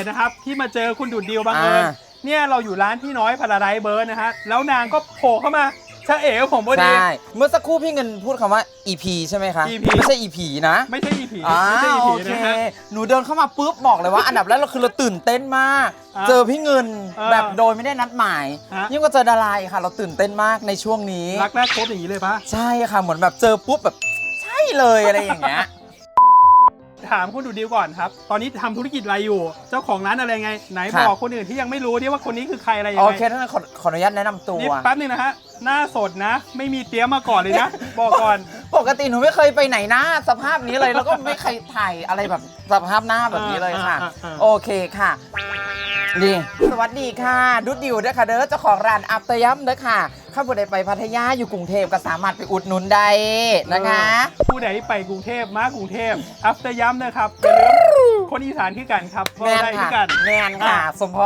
ษนะครับ ที่มาเจอคุณดุดดิวบังเอิญอ่า เนี่ยเราอยู่ร้านพี่น้อยพาราไดเบิร์ดนะฮะแล้วนางก็โผล่เข้ามาชะเอ๋ผมพอดี ใช่ เมื่อสักครู่พี่เงินพูดคำว่า EP ใช่ไหมคะ EP ไม่ใช่ EP นะไม่ใช่อีผีอ่าไม่ใช่อีโอผีเค นะฮะ หนูเดินเข้ามาปุ๊บบอกเลยว่า อันดับแรกเราคือเราตื่นเต้นมาก อ่าเจอพี่เงินเออแบบโดยไม่ได้นัดหมาย ฮะ ยิ่งกว่าเจอดาราอีกค่ะ เราตื่นเต้นมากในช่วงนี้ รักแรกพบอย่างนี้เลยปะ ใช่ค่ะ เหมือนแบบเจอปุ๊บแบบ ใช่เลยอะไรอย่างเงี้ย ถามคุณดุดดิวก่อนครับ ตอนนี้ทำธุรกิจอะไรอยู่ เจ้าของร้านอะไรไง ไหนครับ บอกคนอื่นที่ยังไม่รู้ดิว่าคนนี้คือใครอะไรยังโอไงเคท่านขอขออนุญาตแนะนำตัว นี่แป๊บนึงนะฮะ หน้าสดนะ ไม่มีเตรียมมาก่อนเลยนะ บอกก่อน ปกติหนูไม่เคยไปไหนนะสภาพนี้เลยแล้วก็ไม่เคยถ่ายอะไรแบบสภาพหน้าแบบนี้เลยค่ะ อ่าอ่าอ่า โอเคค่ะดีสวัสดีค่ะ ดุดดิวเด้อค่ะเด้อเจ้าของร้านอัปเตยัมเด้อค่ะ ข้าบุได้ไปพัทยาอยู่กรุงเทพก็สามารถไปอุดหนุนได้นะคะ ผู้ใดไปกรุงเทพมากรุงเทพอัฟเตอร์ย้ำนะครับอย่าลืมคนอีสานคือกันครับแมนได้คืค่ะอกันแมนค่ะ สมพร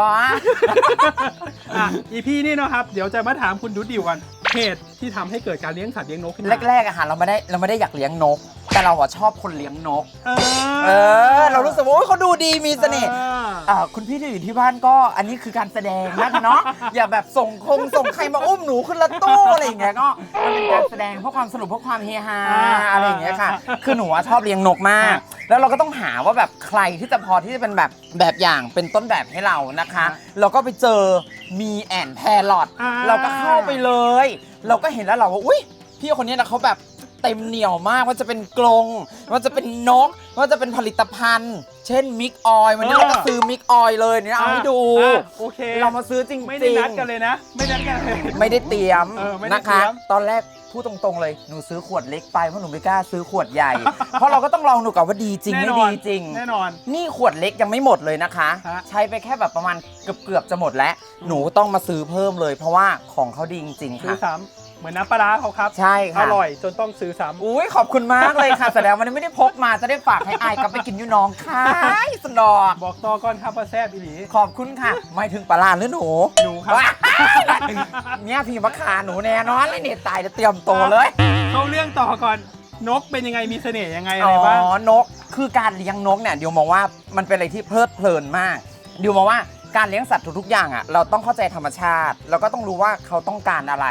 อะอีพีนี่นะครับ เดี๋ยวจะมาถามคุณดุดดิวกันเหตุที่ทำให้เกิดการเลี้ยงสัตว์เลี้ยงนกขึ้นมาแรกๆอะค่ะเราไม่ได้เราไม่ได้อยากเลี้ยงนก แต่เราอะชอบคนเลี้ยงนก เอเออ เรารู้สึกว่าโอ๊ยเขาดูดีมีเสน่ห์อ่า อ่าคุณพี่ที่อยู่ที่บ้านก็อันนี้คือการแสดงนะคะเนาะ อย่าแบบส่งคงส่งใครมาอุ้มหนูขึ้นรถตู้อะไรอย่างเงี้ยก็มันเป็นการแสดงเพื่อความสนุกเพื่อความเฮฮาอะไรอย่างเงี้ยค่ะ คือหนูอะชอบเลี้ยงนกมาก แล้วเราก็ต้องหาว่าแบบใครที่จะพอที่จะเป็นแบบแบบอย่างเป็นต้นแบบให้เรานะคะเราก็ไปเจอมีแอนแพรอทอ่าเราก็เข้าไปเลย เราก็เห็นแล้วเราว่าอุ้ยพี่คนนี้นะเขาแบบ เต็มเหนียวมากว่าจะเป็นกรงว่าจะเป็นนก ว่าจะเป็นผลิตภัณฑ์ เช่นมิกออยวันนี้เราก็ซื้อมิกออยเลยเนี่ยเอาให้ดู อะโอเคเรามาซื้อจริงๆ ไม่ได้นัดกันเลยนะ ไม่นัดกันเลย ไม่ได้เตรียมเออไม่ได้นะเตรีคะ ยม ตอนแรกพูดตรงๆเลย หนูซื้อขวดเล็กไปเพราะหนูไม่กล้าซื้อขวดใหญ่ เพราะเราก็ต้องลองดูก่อนว่าดีจริงแน่ไม่นอดีนจริง แน่นอน นี่ขวดเล็กยังไม่หมดเลยนะคะ ฮะ ใช้ไปแค่แบบประมาณเกือบเกือบๆจะหมดแล้ว หนูต้องมาซื้อเพิ่มเลย เพราะว่าของเขาดีจริงๆซื้อค่ะซ้ำ เหมือนน้ำปลาร้าเขาครับใช่อค่ะร่อยจนต้องซื้อซ้ำอุ้ยขอบคุณมากเลยค่ะ แสดงวันนี้ไม่ได้พกมาจะได้ฝากให้อายกลับไปกินอยูน้องค่ะสนอกบอกต่อก่อนครับว่าแซ่บอีหลี ขอบคุณค่ะ ไม่ถึงปลาลานหรือหนูหนูครับ ว้ายเนี่ยพี่มาขาหนูแน่นอนเลยเนี่ยตายจะเตรียมตัวเลย เข้าเรื่องต่อก่อนนกเป็นยังไงมีเสน่ห์ยังไงอะอ๋ไรบ้างอนก คือการเลี้ยงนกเนี่ยเดี๋ยวมองว่ามันเป็นอะไรที่เพลิดเพลินมากเดี๋ยวมองว่าการเลี้ยงสัตว์ทุกๆอย่างอะเราต้องเข้าใจธรรมชาติ แล้วก็ต้องรู้ว่าเขาต้องการอะไร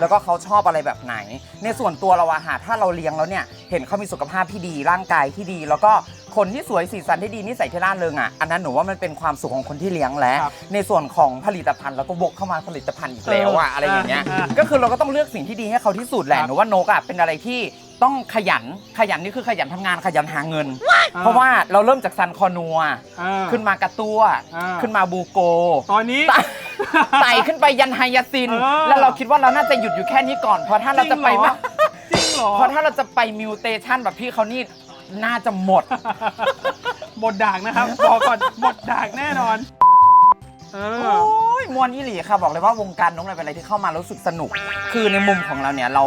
แล้วก็เขาชอบอะไรแบบไหน ในส่วนตัวเราอะหาถ้าเราเลี้ยงแล้วเนี่ยเห็นเขามีสุขภาพที่ดีร่างกายที่ดี แล้วก็คนที่สวยสีสันที่ดีนิสัยที่ร่าเริงอะอันนั้นหนูว่ามันเป็นความสุขของคนที่เลี้ยงแล้ว ครับในส่วนของผลิตภัณฑ์เราก็บกเข้ามาผลิตภัณฑ์อีกแล้วอะเออออะไรอย่างเงี้ย อ่า ก็คือเราก็ต้องเลือกสิ่งที่ดีให้เขาที่สุดแหละครับ หนูว่านกอะเป็นอะไรที่ต้องขยันขยันนี่คือขยันทำงานขยันหาเงิน เพราะว่าเราเริ่มจากซันคอนัว อ่า ขึ้นมากระตัว อ่า ขึ้นมาบูโก ตอนนี้ ไต่ไต่ขึ้นไปยันไฮยาซิน เออ แล้วเราคิดว่าเราน่าจะหยุดอยู่แค่นี้ก่อน เพราะถ้าเราจะไปจริงเหรอมากจริงเหรอเพราะถ้าเราจะไปมิวเทชันแบบพี่เขานี่น่าจะหมด หมดด่างนะครับบอกก่อนหมดด่างแน่นอนเออ โอ้ยมวนอีหลีค่ะบอกเลยว่าวงการนกเนี่ยเป็นอะไรที่เข้ามารู้สึกสนุก คือในมุมของเราเนี่ยเรา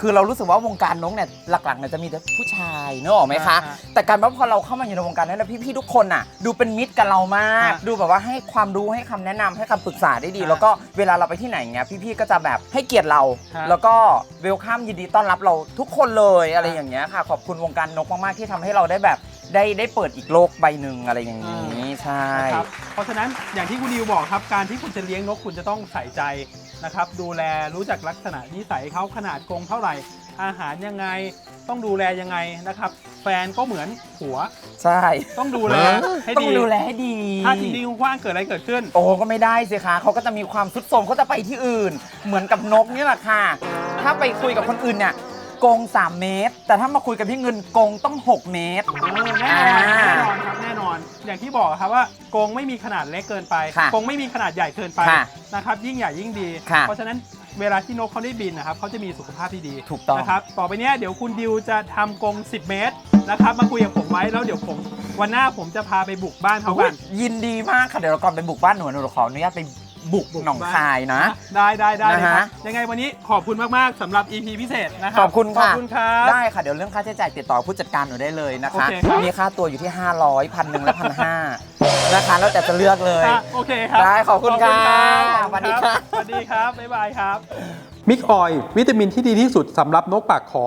คือเรารู้สึกว่าวงการนกเนี่ยหลักๆเนี่ยจะมีแต่ผู้ชายเนกอะไหมคะ อ่าแต่การว่าพอเราเข้ามาอยู่ในวงการนั้นแล้วพี่ๆทุกคนน่ะ ดูเป็นมิตรกับเรามาก อ่าดูแบบว่าให้ความรู้ให้คำแนะนำให้คำปรึกษาได้ดี อ่าแล้วก็เวลาเราไปที่ไหนเงี้ยพี่ๆก็จะแบบให้เกียรติเรา ฮะแล้วก็เวลคัมยินดีต้อนรับเราทุกคนเลยอะไรอย่างเงี้ยค่ะ ขอบคุณวงการนกมากๆที่ทำให้เราได้แบบ ได้ได้เปิดอีกโลกใบหนึ่งอะไรอย่างนี้ใช่ นะครับเพราะฉะนั้นอย่างที่คุณดิวบอกครับ การที่คุณจะเลี้ยงนกคุณจะต้องใส่ใจนะครับ ดูแลรู้จักลักษณะนิสัยเขาขนาดกรงเท่าไหร่ อาหารยังไงต้องดูแลยังไงนะครับ แฟนก็เหมือนผัวใช่ต้องดูแลให้ต้องดีดูแลให้ดี ถ้าทิ้งทิ้งขว้างๆเกิดอะไรเกิดขึ้น โอ้ก็ไม่ได้สิคะเขาก็จะมีความสุดโทรมเขาจะไปที่อื่น เหมือนกับนกนี่แหละค่ะ ถ้าไปคุยกับคนอื่นเนี่ย กรง3 เมตร แต่ถ้ามาคุยกับพี่เงินกรงต้อง 6 เมตรแน่นอนอ่าแน่นอนครับแน่นอน อย่างที่บอกครับว่ากรงไม่มีขนาดเล็กเกินไปค่ะกรงไม่มีขนาดใหญ่เกินไปค่ะนะครับยิ่งใหญ่ยิ่งดี ค่ะเพราะฉะนั้นเวลาที่นกเขาได้บินนะครับเขาจะมีสุขภาพที่ดีถูกต้อง นะครับต่อไปเนี้ยเดี๋ยวคุณดิวจะทำกรง 10 เมตรนะครับมาคุยกับผมไว้แล้วเดี๋ยวผมวันหน้าผมจะพาไปบุกบ้านเขากันยินดีมากค่ะ เดี๋ยวเราก่อนไปบุกบ้านหนูหนูขออนุญาตไป บุกหนองคายนะ ได้ได้ได้เลยครันะบฮะ ยังไงวันนี้ขอบคุณมากๆสำหรับ EP พิเศษนะครัขอบคุณขอบค่ะคุณครับ ได้ค่ะ เดี๋ยวเรื่องค่าใช้จ่ายติดต่อผู้จัดการหนูได้เลยนะคะ โอเคครับ มีค่าตัวอยู่ที่ 500พันหนึ่งและพันห้านะคะแล้วแต่จะเลือกเลยอะโอเคครับได้ขอบคุณรัค่ะขอบสวัสดีณค่ะสวัสดีครับ บ๊ายบายครับ มิกออย วิตามินที่ดีที่สุดสำหรับนกปากขอ